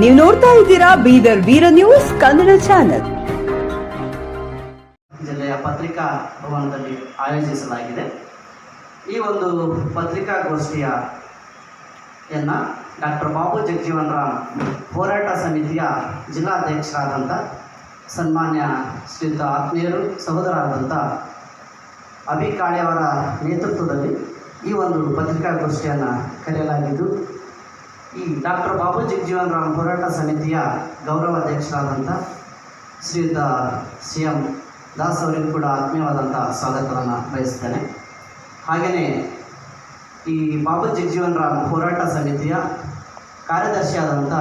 ನೀವು ನೋಡ್ತಾ ಇದ್ದೀರಾ ಬೀದರ್ ವೀರ ನ್ಯೂಸ್ ಕನ್ನಡ ಚಾನೆಲ್. ಜಿಲ್ಲೆಯ ಪತ್ರಿಕಾ ಭವನದಲ್ಲಿ ಆಯೋಜಿಸಲಾಗಿದೆ. ಈ ಒಂದು ಪತ್ರಿಕಾಗೋಷ್ಠಿಯ ಎನ್ನ ಡಾಕ್ಟರ್ ಬಾಬು ಜಗಜೀವನ್ ರಾಮ್ ಹೋರಾಟ ಸಮಿತಿಯ ಜಿಲ್ಲಾಧ್ಯಕ್ಷರಾದಂಥ ಸನ್ಮಾನ್ಯ ಶ್ರೀಯುತ ಆತ್ಮೀಯರು ಸಹೋದರರಾದಂಥ ಅಭಿ ಕಾಳೆಯವರ ನೇತೃತ್ವದಲ್ಲಿ ಈ ಒಂದು ಪತ್ರಿಕಾಗೋಷ್ಠಿಯನ್ನು ಕರೆಯಲಾಗಿದ್ದು, ಈ ಡಾಕ್ಟರ್ ಬಾಬು ಜಗಜೀವನ್ ರಾಮ್ ಹೋರಾಟ ಸಮಿತಿಯ ಗೌರವ ಅಧ್ಯಕ್ಷರಾದಂಥ ಶ್ರೀಯುತ ಸಿ ಎಂ ದಾಸ್ ಅವರಿಗೂ ಕೂಡ ಆತ್ಮೀಯವಾದಂಥ ಸ್ವಾಗತವನ್ನು ಬಯಸ್ತೇನೆ ಹಾಗೆಯೇ ಈ ಬಾಬು ಜಗಜೀವನ್ ರಾಮ್ ಹೋರಾಟ ಸಮಿತಿಯ ಕಾರ್ಯದರ್ಶಿಯಾದಂಥ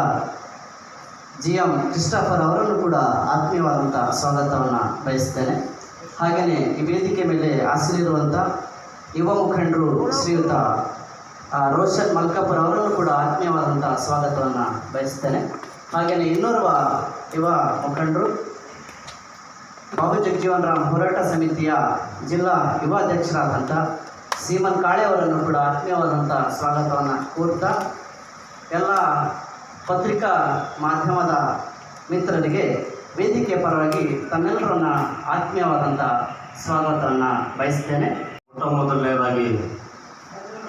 ಜಿ ಎಂ ಕ್ರಿಸ್ಟಫರ್ ಅವರನ್ನು ಕೂಡ ಆತ್ಮೀಯವಾದಂಥ ಸ್ವಾಗತವನ್ನು ಬಯಸ್ತೇನೆ ಹಾಗೆಯೇ ಈ ವೇದಿಕೆ ಮೇಲೆ ಹಾಸಲಿರುವಂಥ ಯುವ ಮುಖಂಡರು ಶ್ರೀಯುತ ರೋಷನ್ ಮಲ್ಕಾಪುರ್ ಅವರನ್ನು ಕೂಡ ಆತ್ಮೀಯವಾದಂಥ ಸ್ವಾಗತವನ್ನು ಬಯಸ್ತೇನೆ. ಹಾಗೆಯೇ ಇನ್ನೋರ್ವ ಯುವ ಮುಖಂಡರು ಬಾಬು ಜಗಜೀವನ್ ರಾಮ್ ಹೋರಾಟ ಸಮಿತಿಯ ಜಿಲ್ಲಾ ಯುವ ಅಧ್ಯಕ್ಷರಾದಂಥ ಸೀಮನ್ ಕಾಳೆ ಅವರನ್ನು ಕೂಡ ಆತ್ಮೀಯವಾದಂಥ ಸ್ವಾಗತವನ್ನು ಕೋರ್ತಾ, ಎಲ್ಲ ಪತ್ರಿಕಾ ಮಾಧ್ಯಮದ ಮಿತ್ರರಿಗೆ ವೇದಿಕೆ ಪರವಾಗಿ ತಮ್ಮೆಲ್ಲರನ್ನ ಆತ್ಮೀಯವಾದಂಥ ಸ್ವಾಗತವನ್ನು ಬಯಸ್ತೇನೆ. ಮೊಟ್ಟ ಮೊದಲನೇದಾಗಿ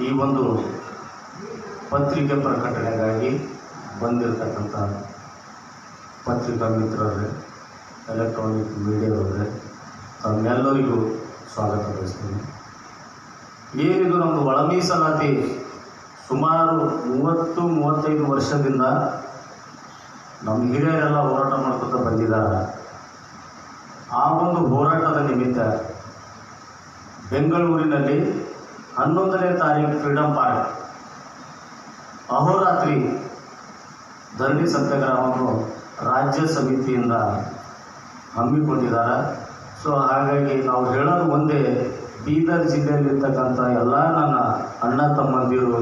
ಈ ಒಂದು ಪತ್ರಿಕೆ ಪ್ರಕಟಣೆಗಾಗಿ ಬಂದಿರತಕ್ಕಂಥ ಪತ್ರಿಕಾ ಮಿತ್ರರೇ ಎಲೆಕ್ಟ್ರಾನಿಕ್ ಮೀಡಿಯಾದವರೇ ತಮ್ಮೆಲ್ಲರಿಗೂ ಸ್ವಾಗತ ಬಯಸ್ತೀನಿ. ಏನಿದು ನಮ್ಮದು ಒಳ ಮೀಸಲಾತಿ ಸುಮಾರು ಮೂವತ್ತು ಮೂವತ್ತೈದು ವರ್ಷದಿಂದ ನಮ್ಮ ಹಿರಿಯರೆಲ್ಲ ಹೋರಾಟ ಮಾಡ್ಕೊತ ಬಂದಿದ್ದಾರೆ. ಆ ಒಂದು ಹೋರಾಟದ ನಿಮಿತ್ತ ಬೆಂಗಳೂರಿನಲ್ಲಿ ಹನ್ನೊಂದನೇ ತಾರೀಕು ಫ್ರೀಡಮ್ ಪಾರ್ಕ್, ಅಹೋರಾತ್ರಿ ಧರಣಿ ಸತ್ಯಾಗ್ರಹವನ್ನು ರಾಜ್ಯ ಸಮಿತಿಯಿಂದ ಹಮ್ಮಿಕೊಂಡಿದ್ದಾರೆ. ಸೊ, ಹಾಗಾಗಿ ನಾವು ಹೇಳೋದು ಒಂದೇ, ಬೀದರ್ ಜಿಲ್ಲೆಯಲ್ಲಿರ್ತಕ್ಕಂಥ ಎಲ್ಲ ನನ್ನ ಅಣ್ಣ ತಮ್ಮಂದಿರು,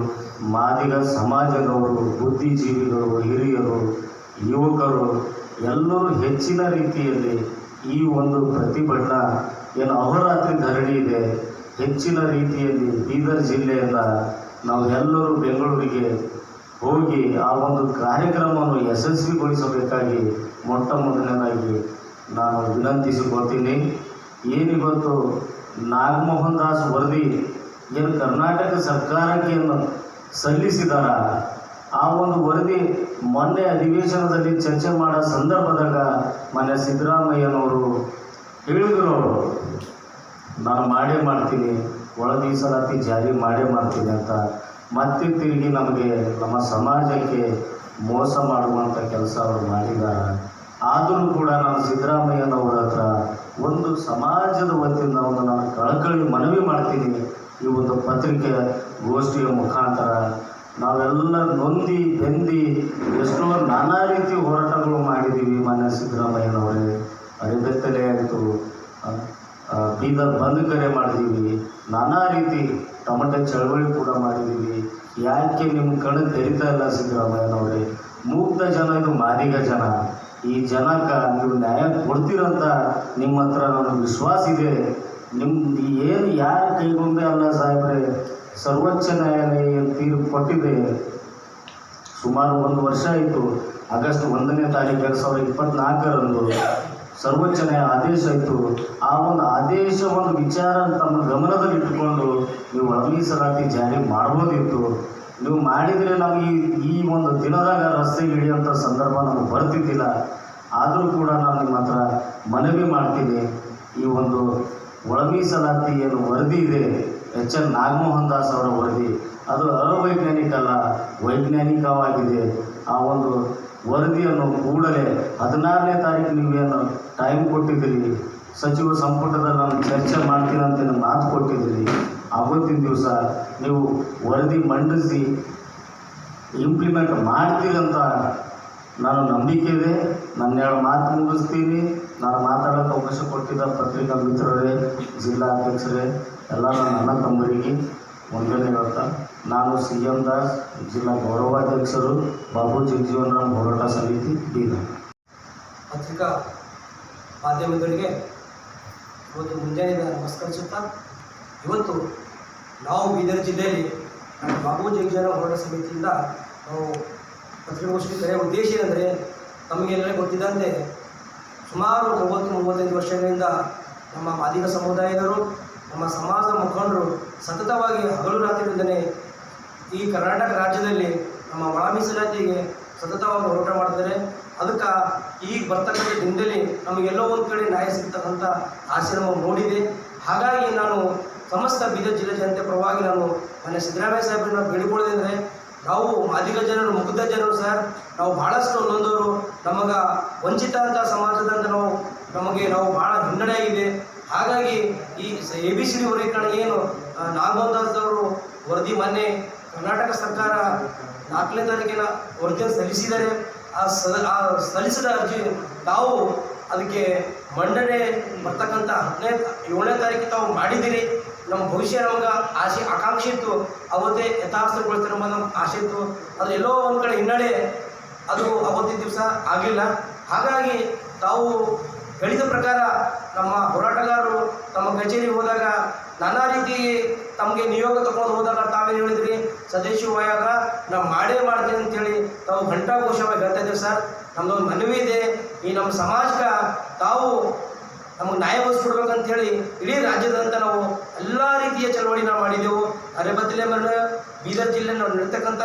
ಮಾದಿಗ ಸಮಾಜದವರು, ಬುದ್ಧಿಜೀವಿಗಳು, ಹಿರಿಯರು ಯುವಕರು ಎಲ್ಲರೂ ಹೆಚ್ಚಿನ ರೀತಿಯಲ್ಲಿ ಈ ಒಂದು ಪ್ರತಿಭಟನಾ, ಏನು ಅಹೋರಾತ್ರಿ ಧರಣಿ ಇದೆ, ಹೆಚ್ಚಿನ ರೀತಿಯಲ್ಲಿ ಬೀದರ್ ಜಿಲ್ಲೆಯಿಂದ ನಾವು ಎಲ್ಲರೂ ಬೆಂಗಳೂರಿಗೆ ಹೋಗಿ ಆ ಒಂದು ಕಾರ್ಯಕ್ರಮವನ್ನು ಯಶಸ್ವಿಗೊಳಿಸಬೇಕಾಗಿ ಮೊಟ್ಟ ಮೊದಲನೇದಾಗಿ ನಾನು ವಿನಂತಿಸಿಕೊಳ್ತೀನಿ. ಏನಿವತ್ತು ನಾಗಮೋಹನ್ ದಾಸ್ ವರದಿ ಏನು ಕರ್ನಾಟಕ ಸರ್ಕಾರಕ್ಕೆ ಸಲ್ಲಿಸಿದಾರ? ಆ ಒಂದು ವರದಿ ಮೊನ್ನೆ ಅಧಿವೇಶನದಲ್ಲಿ ಚರ್ಚೆ ಮಾಡೋ ಸಂದರ್ಭದಾಗ ಮೊನ್ನೆ ಸಿದ್ದರಾಮಯ್ಯನವರು ಹೇಳಿದ್ರು ಅವರು ನಾನು ಮಾಡೇ ಮಾಡ್ತೀನಿ ಒಳ ಮೀಸಲಾತಿ ಜಾರಿ ಮಾಡೇ ಮಾಡ್ತೀನಿ ಅಂತ. ಮತ್ತೆ ತಿರುಗಿ ನಮಗೆ ನಮ್ಮ ಸಮಾಜಕ್ಕೆ ಮೋಸ ಮಾಡುವಂಥ ಕೆಲಸ ಅವರು ಮಾಡಿದ್ದಾರೆ ಆದರೂ ಕೂಡ ನಾನು ಸಿದ್ದರಾಮಯ್ಯನವರ ಹತ್ರ ಒಂದು ಸಮಾಜದ ವತಿಯಿಂದ ಒಂದು ನಾನು ಕಳಕಳಿ ಮನವಿ ಮಾಡ್ತೀನಿ. ಈ ಒಂದು ಪತ್ರಿಕೆ ಗೋಷ್ಠಿಯ ಮುಖಾಂತರ ನಾವೆಲ್ಲ ನೊಂದಿ, ಬೆಂದಿ ಎಷ್ಟೋ ನಾನಾ ರೀತಿ ಹೋರಾಟಗಳು ಮಾಡಿದ್ದೀವಿ ಮಾನ್ಯ ಸಿದ್ದರಾಮಯ್ಯನವರೇ. ಅರೆಬೆತ್ತಲೆ ಆಯಿತು. ಬೀದರ್ ಬಂದ್ ಕರೆ ಮಾಡಿದ್ದೀವಿ. ನಾನಾ ರೀತಿ ಟೊಮೆಟೊ ಚಳವಳಿ ಕೂಡ ಮಾಡಿದ್ದೀವಿ. ಯಾಕೆ ನಿಮ್ಮ ಕಣ್ಣು ತೆರಿತಾ ಇಲ್ಲ ಸಿದ್ದರಾಮಯ್ಯನವರೇ? ಮುಗ್ಧ ಜನ ಇದು ಮಾದಿಗ ಜನ. ಈ ಜನಕ್ಕೆ ನೀವು ನ್ಯಾಯ ಕೊಡ್ತೀರಂತ ನಿಮ್ಮ ಹತ್ರ ನನಗೆ ವಿಶ್ವಾಸ ಇದೆ. ನಿಮ್ಮ ಏನು ಯಾರು ಕೈಗೊಂಬೆ ಅಲ್ಲ ಸಾಹೇಬ್ರೆ? ಸರ್ವೋಚ್ಚ ನ್ಯಾಯಾಲಯ ತೀರ್ಪು ಕೊಟ್ಟಿದೆ. ಸುಮಾರು ಒಂದು ವರ್ಷ ಆಯಿತು. ಆಗಸ್ಟ್ ಒಂದನೇ ತಾರೀಕು ಎರಡು ಸಾವಿರದ ಇಪ್ಪತ್ನಾಲ್ಕರಂದು ಸರ್ವೋಚ್ಚ ನ್ಯಾಯ ಆದೇಶ ಆಯಿತು ಆ ಒಂದು ಆದೇಶ ಒಂದು ವಿಚಾರ ತಮ್ಮ ಗಮನದಲ್ಲಿಟ್ಟುಕೊಂಡು ನೀವು ಒಳ ಮೀಸಲಾತಿ ಜಾರಿ ಮಾಡ್ಬೋದಿತ್ತು. ನೀವು ಮಾಡಿದರೆ ನಮಗೆ ಈ- ಒಂದು ದಿನದಾಗ ರಸ್ತೆಗೆ ಇಳಿಯುವಂಥ ಸಂದರ್ಭ ನಮಗೆ ಬರ್ತಿದ್ದಿಲ್ಲ. ಆದರೂ ಕೂಡ ನಾನು ನಿಮ್ಮ ಹತ್ರ ಮನವಿ ಮಾಡ್ತೀನಿ. ಈ ಒಂದು ಒಳ ಮೀಸಲಾತಿ ಏನು ವರದಿ ಇದೆ. ಎಚ್ ಎನ್ ನಾಗಮೋಹನ್ ದಾಸ್ ಅವರ ವರದಿ. ಅದು ಅವೈಜ್ಞಾನಿಕ ಅಲ್ಲ ವೈಜ್ಞಾನಿಕವಾಗಿದೆ. ಆ ಒಂದು ವರದಿಯನ್ನು ಕೂಡಲೇ ಹದಿನಾರನೇ ತಾರೀಕು ನೀವೇನು ಟೈಮ್ ಕೊಟ್ಟಿದ್ದೀರಿ? ಸಚಿವ ಸಂಪುಟದಲ್ಲಿ ನಾನು ಚರ್ಚೆ ಮಾಡ್ತೀನಿ ಅಂತ ಮಾತು ಕೊಟ್ಟಿದ್ದೀರಿ. ಅವತ್ತಿನ ದಿವಸ ನೀವು ವರದಿ ಮಂಡಿಸಿ ಇಂಪ್ಲಿಮೆಂಟ್ ಮಾಡ್ತೀರಂತ ನಾನು ನಂಬಿಕೆ ಇದೆ. ನನ್ನ ಮಾತು ಮುಗಿಸ್ತೀನಿ. ನಾನು ಮಾತಾಡೋಕ್ಕೆ ಅವಕಾಶ ಕೊಟ್ಟಿದ್ದ ಪತ್ರಿಕಾ ಮಿತ್ರರೇ, ಜಿಲ್ಲಾ ಅಧ್ಯಕ್ಷರೇ ಎಲ್ಲ ನನ್ನ ಅಣ್ಣ ತಮ್ಮರಿಗೆ ಒಂದನೇ ಹೇಳ್ತಾ, ನಾನು ಸಿ ಎಂ ದಾಸ್, ಜಿಲ್ಲಾ ಗೌರವಾಧ್ಯಕ್ಷರು ಬಾಬು ಜಗಜೀವನರಾಮ್ ಹೋರಾಟ ಸಮಿತಿ ಬೀದರ್ ಪತ್ರಿಕಾ ಮಾಧ್ಯಮದೊಳಗೆ ಇವತ್ತು ಮುಂಜಾನೆ ನಮಸ್ಕರಿಸುತ್ತಾ, ಇವತ್ತು ನಾವು ಬೀದರ್ ಜಿಲ್ಲೆಯಲ್ಲಿ ಬಾಬು ಜಗಜೀವನರಾಮ್ ಹೋರಾಟ ಸಮಿತಿಯಿಂದ ನಾವು ಪತ್ರಿಕಾಗೋಷ್ಠಿ ಕರೆಯ ಉದ್ದೇಶ ಏನಂದರೆ ತಮಗೆಲ್ಲರೇ ಗೊತ್ತಿದ್ದಂತೆ ಸುಮಾರು ಮೂವತ್ತು, ಮೂವತ್ತೈದು ವರ್ಷಗಳಿಂದ ನಮ್ಮ ಮಾದಿಗ ಸಮುದಾಯದವರು, ನಮ್ಮ ಸಮಾಜದ ಮುಖಂಡರು ಸತತವಾಗಿ ಹಗಲು ರಾತ್ರಿಯಿಂದಲೇ ಈ ಕರ್ನಾಟಕ ರಾಜ್ಯದಲ್ಲಿ ನಮ್ಮ ಒಳ ಮೀಸಲಾತಿಗೆ ಸತತವಾಗಿ ಹೋರಾಟ ಮಾಡ್ತಾರೆ ಅದಕ್ಕೆ ಈಗ ಬರ್ತಕ್ಕಂಥ ದಿನದಲ್ಲಿ ನಮಗೆಲ್ಲೋ ಒಂದು ಕಡೆ ನ್ಯಾಯ ಸಿಗ್ತಕ್ಕಂಥ ಆಶ್ರಮ ಮೂಡಿದೆ. ಹಾಗಾಗಿ ನಾನು ಸಮಸ್ತ ಬೀದರ್ ಜಿಲ್ಲೆ ಜನತೆ ಪರವಾಗಿ ನಾನು ನನ್ನ ಸಿದ್ದರಾಮಯ್ಯ ಸಾಹೇಬ್ರನ್ನ ಬೇಡಿಕೊಳ್ಳೋದಂದರೆ ನಾವು ಅಧಿಕ ಜನರು ಮುಗ್ಧ ಜನರು ಸರ್. ನಾವು ಭಾಳಷ್ಟು ನೊಂದವರು. ನಮಗೆ ವಂಚಿತ ಅಂತ ಸಮಾಜದಂತ ನಾವು ನಮಗೆ ನಾವು ಭಾಳ ಹಿನ್ನಡೆ ಆಗಿದೆ. ಹಾಗಾಗಿ ಈ ಎ ಬಿ ಸಿ ಡಿ ವರ್ಗೀಕರಣ ಏನು ಆ, ನಾಗಮೋಹನ್ ಅವರು ವರದಿ ಮೊನ್ನೆ ಕರ್ನಾಟಕ ಸರ್ಕಾರ ನಾಲ್ಕನೇ ತಾರೀಕಿನ ವರದಿಯನ್ನು ಸಲ್ಲಿಸಿದರೆ ಆ ಸದ ಆ ಸಲ್ಲಿಸಿದ ಅರ್ಜಿ ತಾವು ಅದಕ್ಕೆ ಮಂಡನೆ ಬರ್ತಕ್ಕಂಥ ಹದಿನೈದು ಏಳನೇ ತಾರೀಕು ತಾವು ಮಾಡಿದ್ದೀರಿ. ನಮ್ಮ ಭವಿಷ್ಯ ನಮ್ಗೆ ಆಸೆ ಆಕಾಂಕ್ಷೆ ಇತ್ತು. ಅವತ್ತೇ ಯಥಾರ್ಥಗೊಳಿಸ್ತಾರೆ ಎಂಬ ನಮ್ಮ ಆಸೆ ಇತ್ತು. ಅದು ಎಲ್ಲೋ ಒಂದು ಕಡೆ ಹಿನ್ನಡೆ ಅದು ಅವತ್ತಿನ ದಿವಸ ಆಗಿಲ್ಲ. ಹಾಗಾಗಿ ತಾವು ಹೇಳಿದ ಪ್ರಕಾರ ನಮ್ಮ ಹೋರಾಟಗಾರರು ತಮ್ಮ ಕಚೇರಿ ಹೋದಾಗ ನಾನಾ ರೀತಿ ತಮಗೆ ನಿಯೋಗ ತಗೊಂಡು ಹೋದಾಗ ತಾವೇನು ಹೇಳಿದ್ರಿ? ಸದಸ್ಯವಾಯಾಗ ನಾವು ಮಾಡೇ ಮಾಡ್ತೀನಿ ಅಂತೇಳಿ ತಾವು ಘಂಟಾಘೋಷವಾಗಿ ಹೇಳ್ತಾ ಇದ್ದೀವಿ ಸರ್. ನಮ್ಮದೊಂದು ಮನವಿ ಇದೆ. ಈ ನಮ್ಮ ಸಮಾಜಕ್ಕೆ ತಾವು ನಮಗೆ ನ್ಯಾಯ ಒದಗಿಸ್ಕೊಡ್ಬೇಕಂತ ಹೇಳಿ ಇಡೀ ರಾಜ್ಯದಂತ ನಾವು ಎಲ್ಲ ರೀತಿಯ ಚಳವಳಿ ನಾವು ಮಾಡಿದೆವು. ಅರೆಬದಲೆ ಮರಣ ಬೀದರ್ ಜಿಲ್ಲೆ ನಾವು ನಡೀತಕ್ಕಂಥ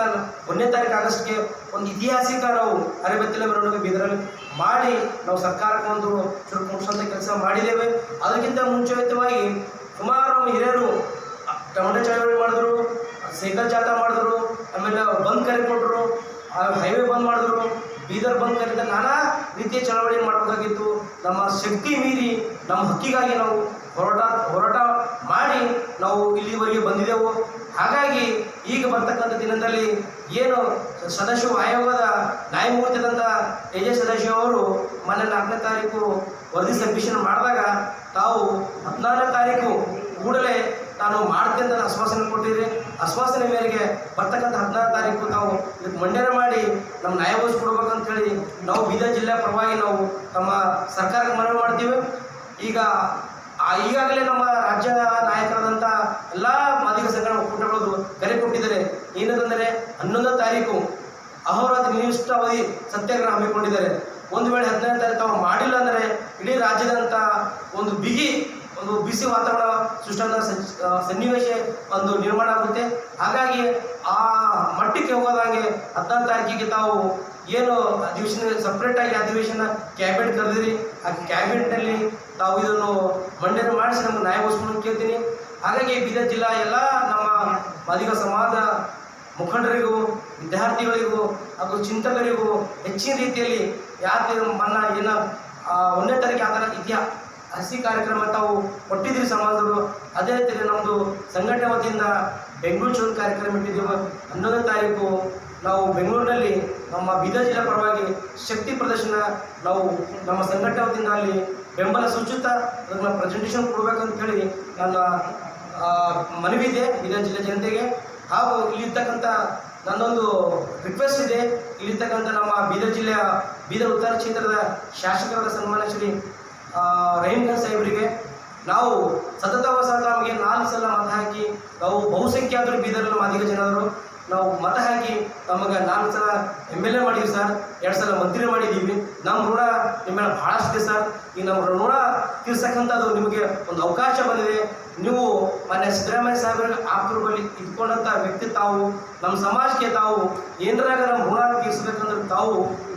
ಒಂದನೇ ತಾರೀಕು ಆಗಸ್ಟ್ಗೆ ಒಂದು ಐತಿಹಾಸಿಕ ನಾವು ಅರೆಬತ್ತಲೆ ಮೆರವಣಿಗೆ ಬೀದರಲ್ಲಿ ಮಾಡಿ ನಾವು ಸರ್ಕಾರಕ್ಕೆ ಒಂದು ಚುರುಕು ಮುಟ್ಟಿಸೋಂಥ ಕೆಲಸ ಮಾಡಿದ್ದೇವೆ. ಅದಕ್ಕಿಂತ ಮುಂಚಿತವಾಗಿ ಸುಮಾರು ಹಿರಿಯರು ಟೊಮೆಟೊ ಚಳವಳಿ ಮಾಡಿದ್ರು, ಸೈಕಲ್ ಜಾಥಾ ಮಾಡಿದ್ರು, ಆಮೇಲೆ ಬಂದ್ ಕರೆ ಕೊಟ್ಟರು ಹೈವೇ ಬಂದ್ ಮಾಡಿದ್ರು, ಬೀದರ್ ಬಂದ್ ಕರೆದ ನಾನಾ ರೀತಿಯ ಚಳವಳಿ ಮಾಡಬೇಕಾಗಿತ್ತು. ನಮ್ಮ ಶಕ್ತಿ ಮೀರಿ ನಮ್ಮ ಹಕ್ಕಿಗಾಗಿ ನಾವು ಹೋರಾಟ ಹೋರಾಟ ಮಾಡಿ ನಾವು ಇಲ್ಲಿವರೆಗೆ ಬಂದಿದ್ದೆವು ಹಾಗಾಗಿ ಈಗ ಬರ್ತಕ್ಕಂಥ ದಿನದಲ್ಲಿ ಏನು ಸದಸ್ಯ ಆಯೋಗದ ನ್ಯಾಯಮೂರ್ತಿದಂಥ ಎ ಜೆ ಸದಾಶಿವ ಅವರು ಮೊನ್ನೆ ನಾಲ್ಕನೇ ತಾರೀಕು ವರದಿ ಸಬ್ಮಿಷನ್ ಮಾಡಿದಾಗ ತಾವು ಹದಿನಾರನೇ ತಾರೀಕು ಕೂಡಲೇ ನಾನು ಮಾಡ್ತೀನಿ ಅಂತ ಆಶ್ವಾಸನೆ ಕೊಟ್ಟಿದ್ರಿ, ಆಶ್ವಾಸನೆ ಮೇರೆಗೆ ಬರ್ತಕ್ಕಂಥ ಹದಿನಾರು ತಾರೀಕು ತಾವು ಇದಕ್ಕೆ ಮಂಡನೆ ಮಾಡಿ ನಮ್ಮ ನ್ಯಾಯ ಕೊಡ್ಬೇಕಂತ ಹೇಳಿ ನಾವು ಬೀದರ್ ಜಿಲ್ಲೆ ಪರವಾಗಿ ನಾವು ತಮ್ಮ ಸರ್ಕಾರಕ್ಕೆ ಮನವಿ ಮಾಡ್ತೀವಿ. ಈಗ ಈಗಾಗಲೇ ನಮ್ಮ ರಾಜ್ಯ ನಾಯಕರಾದಂಥ ಎಲ್ಲ ಮಾದಿಗ ಸಂಘಟನೆ ಒಕ್ಕೂಟಗಳು ಕರೆ ಕೊಟ್ಟಿದ್ದಾರೆ. ಏನಂತಂದರೆ ಹನ್ನೊಂದನೇ ತಾರೀಕು ಅಹೋರಾತ್ರಿ ನಿರ್ದಿಷ್ಟ ಅವಧಿ ಸತ್ಯಾಗ್ರಹ ಹಮ್ಮಿಕೊಂಡಿದ್ದಾರೆ. ಒಂದು ವೇಳೆ ಹದಿನೈದು ತಾರೀಕು ತಾವು ಮಾಡಿಲ್ಲ ಅಂದರೆ ಇಡೀ ರಾಜ್ಯದಂಥ ಒಂದು ಬಿಗಿ ಒಂದು ಬಿಸಿ ವಾತಾವರಣ ಸೃಷ್ಟಿಯಾದ ಸನ್ನಿವೇಶ ಒಂದು ನಿರ್ಮಾಣ ಆಗುತ್ತೆ. ಹಾಗಾಗಿ ಆ ಮಟ್ಟಕ್ಕೆ ಹೋಗೋದಂಗೆ ಹದಿನಾರು ತಾರೀಕಿಗೆ ತಾವು ಏನು ಅಧಿವೇಶನ ಸಪ್ರೇಟಾಗಿ ಅಧಿವೇಶನ ಕ್ಯಾಬಿನೆಟ್ ಕರೆದಿರಿ. ಆ ಕ್ಯಾಬಿನೆಟ್ನಲ್ಲಿ ತಾವು ಇದನ್ನು ಮಂಡನೆ ಮಾಡಿಸಿ ನಮ್ಗೆ ನ್ಯಾಯ ಒದಗಿಸ್ಕೊಂಡು ಕೇಳ್ತೀನಿ. ಹಾಗಾಗಿ ಬೀದರ್ ಜಿಲ್ಲಾ ಎಲ್ಲ ನಮ್ಮ ಮಾದಿಗ ಸಮಾಜ ಮುಖಂಡರಿಗೂ, ವಿದ್ಯಾರ್ಥಿಗಳಿಗೂ ಹಾಗೂ ಚಿಂತಕರಿಗೂ ಹೆಚ್ಚಿನ ರೀತಿಯಲ್ಲಿ ಯಾಕೆ ಮನ್ನ ಏನ ಒಂದನೇ ತಾರೀಕು ಆ ಥರ ಇದೆಯಾ ಹಸಿ ಕಾರ್ಯಕ್ರಮ ತಾವು ಕೊಟ್ಟಿದ್ದೀವಿ ಸಮಾಜದವರು. ಅದೇ ರೀತಿ ನಮ್ಮದು ಸಂಘಟನೆ ವತಿಯಿಂದ ಬೆಂಗಳೂರು ಚೌನ್ ಕಾರ್ಯಕ್ರಮ ಇಟ್ಟಿದ್ದೀವಿ. ಹನ್ನೊಂದನೇ ತಾರೀಕು ನಾವು ಬೆಂಗಳೂರಿನಲ್ಲಿ ನಮ್ಮ ಬೀದರ್ ಜಿಲ್ಲೆ ಪರವಾಗಿ ಶಕ್ತಿ ಪ್ರದರ್ಶನ ನಾವು ನಮ್ಮ ಸಂಘಟನೆ ವತಿಯಿಂದ ಅಲ್ಲಿ ಬೆಂಬಲ ಸೂಚಿತ ಅದನ್ನು ಪ್ರೆಸೆಂಟೇಷನ್ ಕೊಡಬೇಕಂತ ಹೇಳಿ ನನ್ನ ಮನವಿ ಇದೆ ಬೀದರ್ ಜಿಲ್ಲೆ ಜನತೆಗೆ. ಹಾಗೂ ಇಲ್ಲಿರ್ತಕ್ಕಂಥ ನನ್ನೊಂದು ರಿಕ್ವೆಸ್ಟ್ ಇದೆ. ಇಲ್ಲಿರ್ತಕ್ಕಂಥ ನಮ್ಮ ಬೀದರ್ ಜಿಲ್ಲೆಯ ಬೀದರ್ ಉತ್ತರ ಕ್ಷೇತ್ರದ ಶಾಸಕರಾದ ಸನ್ಮಾನ ಶ್ರೀ ರಹೀಂ ಖಾನ್ ಸಾಹೇಬರಿಗೆ ನಾವು ಸತತ ಹೊಸ ನಮಗೆ ನಾಲ್ಕು ಸಲ ಮತ ಹಾಕಿ, ನಾವು ಬಹುಸಂಖ್ಯಾತರು ಬೀದರಲ್ಲಿ ಅಧಿಕ ಜನರು, ನಾವು ಮತ ಹಾಕಿ ನಮಗೆ ನಾಲ್ಕು ಸಲ ಎಂ ಎಲ್ ಎ ಮಾಡಿದ್ವಿ ಸರ್, ಎರಡು ಸಲ ಮಂತ್ರಿ ಮಾಡಿದ್ದೀವಿ. ನಮ್ಮ ಋಣ ನಿಮ್ಮ ಭಾಳಷ್ಟಿದೆ ಸರ್. ಈ ನಮ್ಮ ಋಣ ತೀರ್ಸಕ್ಕಂಥದ್ದು ನಿಮಗೆ ಒಂದು ಅವಕಾಶ ಬಂದಿದೆ. ನೀವು ಮಾನ್ಯ ಸಿದ್ದರಾಮಯ್ಯ ಸಾಹೇಬರಿಗೆ ಆಪ್ತರ ಬಳಿ ಇದ್ಕೊಂಡಂಥ ವ್ಯಕ್ತಿ ತಾವು, ನಮ್ಮ ಸಮಾಜಕ್ಕೆ ತಾವು ಏನರಾಗ ನಮ್ಮ ಋಣ ತೀರಿಸ್ಬೇಕಂದ್ರೆ ತಾವು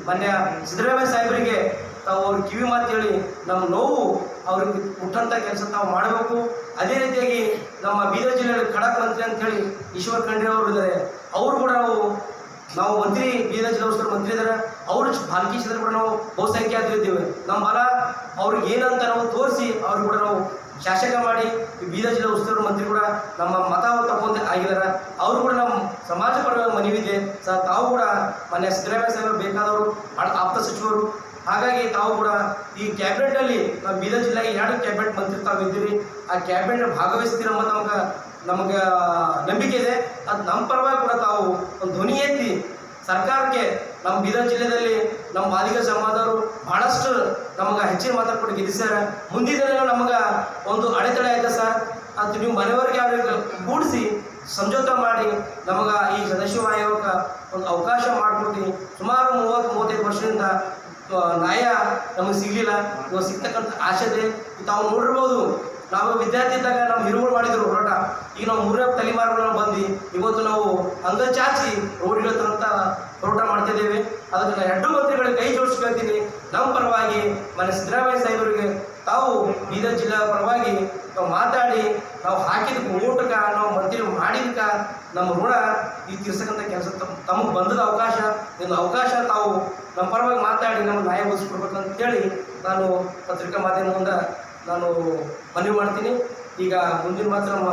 ಮಾನ್ಯ ಸಿದ್ದರಾಮಯ್ಯ ಸಾಹೇಬರಿಗೆ ತಾವು ಅವ್ರ ಕಿವಿ ಮಾತು ಹೇಳಿ ನಮ್ಮ ನೋವು ಅವ್ರಿಗೆ ಮುಟ್ಟಂಥ ಕೆಲಸ ತಾವು ಮಾಡಬೇಕು. ಅದೇ ರೀತಿಯಾಗಿ ನಮ್ಮ ಬೀದರ್ ಜಿಲ್ಲೆಯಲ್ಲಿ ಖಡಕ್ ಮಂತ್ರಿ ಅಂತ ಹೇಳಿ ಈಶ್ವರ್ ಖಂಡ್ರೆ ಅವರು ಇದ್ದಾರೆ. ಅವರು ಕೂಡ ನಾವು ನಾವು ಮಂತ್ರಿ, ಬೀದರ್ ಜಿಲ್ಲಾ ಮಂತ್ರಿ ಇದ್ದಾರೆ. ಅವರು ಕ್ಷೇತ್ರ ಕೂಡ ನಾವು ಬಹುಸಂಖ್ಯಾತರಿದ್ದೇವೆ ನಮ್ಮ ಬಲ ಅವ್ರಿಗೆ ಏನಂತ ನಾವು ತೋರಿಸಿ ಅವ್ರು ಕೂಡ ನಾವು ಶಾಸಕ ಮಾಡಿ ಬೀದರ್ ಜಿಲ್ಲಾ ಉಸ್ತುವಾರಿ ಮಂತ್ರಿ ಕೂಡ ನಮ್ಮ ಮತ ತಗೊಂಡು ಆಗಿದ್ದಾರೆ. ಅವರು ಕೂಡ ನಮ್ಮ ಸಮಾಜ ಪರವಾಗಿ ಮನವಿದೆ. ಸರ್, ತಾವು ಕೂಡ ಮನೆ ಸಿದ್ದರಾಮಯ್ಯ ಸಾಹೇಬರು ಬೇಕಾದವರು, ಆಪ್ತ ಸಚಿವರು ಹಾಗಾಗಿ ತಾವು ಕೂಡ ಈ ಕ್ಯಾಬಿನೆಟ್ನಲ್ಲಿ ನಮ್ಮ ಬೀದರ್ ಜಿಲ್ಲೆಗೆ ಎರಡು ಕ್ಯಾಬಿನೆಟ್ ಮಂತ್ರಿ ತಾವು ಇದ್ದೀರಿ. ಆ ಕ್ಯಾಬಿನೆಟ್ ಭಾಗವಹಿಸ್ತೀರ ಅಂತ ನಮ್ಗೆ, ನಮಗೆ ನಂಬಿಕೆ ಇದೆ. ಅದು ನಮ್ಮ ಪರವಾಗಿ ಕೂಡ ತಾವು ಒಂದು ಧ್ವನಿ ಎತ್ತಿ ಸರ್ಕಾರಕ್ಕೆ ನಮ್ಮ ಬೀದರ್ ಜಿಲ್ಲೆಯಲ್ಲಿ ನಮ್ಮ ಮಾಲೀಕ ಸಮಾಜದವರು ಬಹಳಷ್ಟು ನಮಗೆ ಹೆಚ್ಚಿನ ಮಾತಾಡ್ಕೊಂಡು ಗೆದ್ದಿಸ್ಯಾರ ಮುಂದಿನ ದಿನ ನಮಗೆ ಒಂದು ಅಡೆತಡೆ ಆಯ್ತಾ ಸರ್? ಅದು ನೀವು ಮನೆಯವರಿಗೆ ಕೂಡಿಸಿ ಸಂಜೋತ ಮಾಡಿ ನಮಗೆ ಈ ಸದಸ್ಯ ಆಯೋಗಕ್ಕೆ ಒಂದು ಅವಕಾಶ ಮಾಡಿಕೊಟ್ಟು ಸುಮಾರು ಮೂವತ್ತು, ಮೂವತ್ತೈದು ವರ್ಷದಿಂದ ನ್ಯಾಯ ನಮಗೆ ಸಿಗಲಿಲ್ಲ. ಇವಾಗ ಸಿಗ್ತಕ್ಕಂಥ ಇದೆ ತಾವು ನೋಡಿರ್ಬೋದು. ನಾವು ವಿದ್ಯಾರ್ಥಿ ಇದ್ದಾಗ ನಮ್ಮ ಹಿರುಗಳು ಮಾಡಿದ್ರು ಹೋರಾಟ. ಈಗ ನಾವು ಮೂರನೇ ತಲೆಮಾರುಗಳು ಬಂದು ಇವತ್ತು ನಾವು ಅಂಗ ಚಾಚಿ ರೋಡ್ ತರಂತ ಹೋರಾಟ ಮಾಡ್ತಿದ್ದೇವೆ ಅದಕ್ಕೆ ಎರಡು ಮಂತ್ರಿಗಳಿಗೆ ಕೈ ಜೋಡಿಸ್ಕೊಳ್ತೀನಿ ನಮ್ಮ ಪರವಾಗಿ ಮನೆ ಸಿದ್ದರಾಮಯ್ಯ ಸಾಹೇಬರಿಗೆ ತಾವು ಬೀದರ್ ಜಿಲ್ಲಾ ಪರವಾಗಿ ನಾವು ಮಾತಾಡಿ, ನಾವು ಹಾಕಿದ ಓಟಕ, ನಾವು ಮಂತ್ರಿ ಮಾಡಿದ್ಕ ನಮ್ಮ ಋಣ ಈ ತೀರ್ಸಕ್ಕಂಥ ಕೆಲಸ ತಮಗೆ ಬಂದದ ಅವಕಾಶ ಒಂದು ಅವಕಾಶ ತಾವು ನಮ್ಮ ಪರವಾಗಿ ಮಾತಾಡಿ ನಮ್ಮ ನ್ಯಾಯ ಹೇಳಿ ನಾನು ಪತ್ರಿಕಾ ಮಾಧ್ಯಮದಿಂದ ನಾನು ಮನವಿ ಮಾಡ್ತೀನಿ. ಈಗ ಮುಂದಿನ ಮಾತ್ರ ನಮ್ಮ